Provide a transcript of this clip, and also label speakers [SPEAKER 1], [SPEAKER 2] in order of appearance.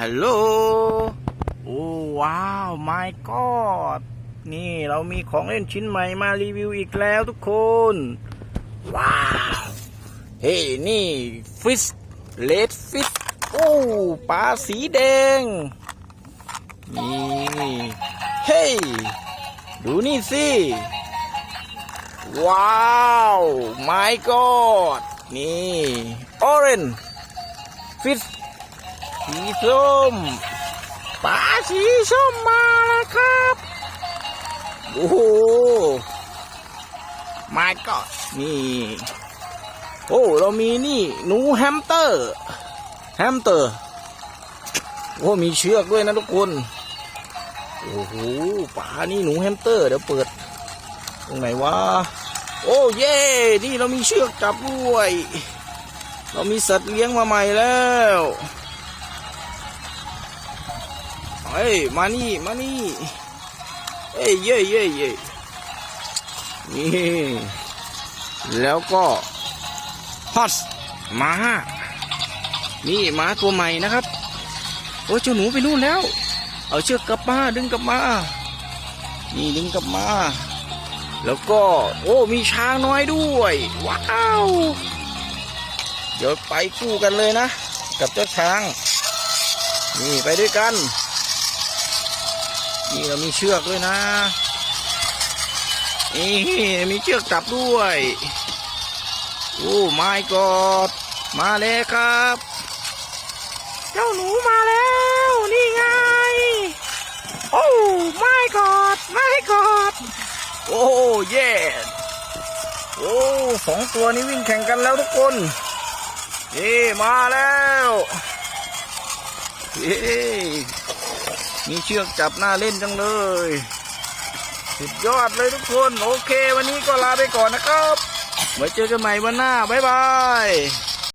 [SPEAKER 1] ฮัลโหล โอ้ว้าว my god นี่เรามีของเล่นชิ้นใหม่มารีวิวอีกแล้วทุกคน ว้าว เฮ้นี่ฟิสเลดฟิสโอ้ปลาสีแดง นี่ เฮ้ดูนี่สิ ว้าว my god นี่ออเรนฟิส สีส้มปลาสีส้มมาแล้วครับ โอ้โหมาก็นี่ โอ้ เรามีนี่หนูแฮมสเตอร์ แฮมสเตอร์ โอ้ มีเชือกด้วยนะทุกคน โอ้โหปลานี่หนูแฮมสเตอร์เดี๋ยวเปิด ตรงไหนวะ โอ้เย่นี่เรามีเชือกจับด้วย เรามีสัตว์เลี้ยงมาใหม่แล้ว เฮ้ย มานี่ มานี่ เอ้ยเย่เย่เย่นี่ แล้วก็ฮอสมา นี่มาตัวใหม่นะครับ โอ้เจ้าหนูไปนู่นแล้ว เอาเชือกกลับมา ดึงกลับมา นี่ดึงกลับมา แล้วก็ โอ้ มีช้างน้อยด้วย ว้าว เดี๋ยวไปคู่กันเลยนะ กับเจ้าช้าง นี่ไปด้วยกัน นี่เรามีเชือกด้วยนะนี่มีเชือกจับด้วย โอ้ไม่กอดมาแล้วครับ เจ้าหนูมาแล้ว นี่ไง โอ้ไม่กอดไม่กอดโอ้เย่โอ้สองตัวนี้วิ่งแข่งกันแล้วทุกคนเย่มาแล้วเย่ มีเชือกจับหน้าเล่นจังเลย สุดยอดเลยทุกคน โอเค วันนี้ก็ลาไปก่อนนะครับ ไว้เจอกันใหม่วันหน้า บ๊ายบาย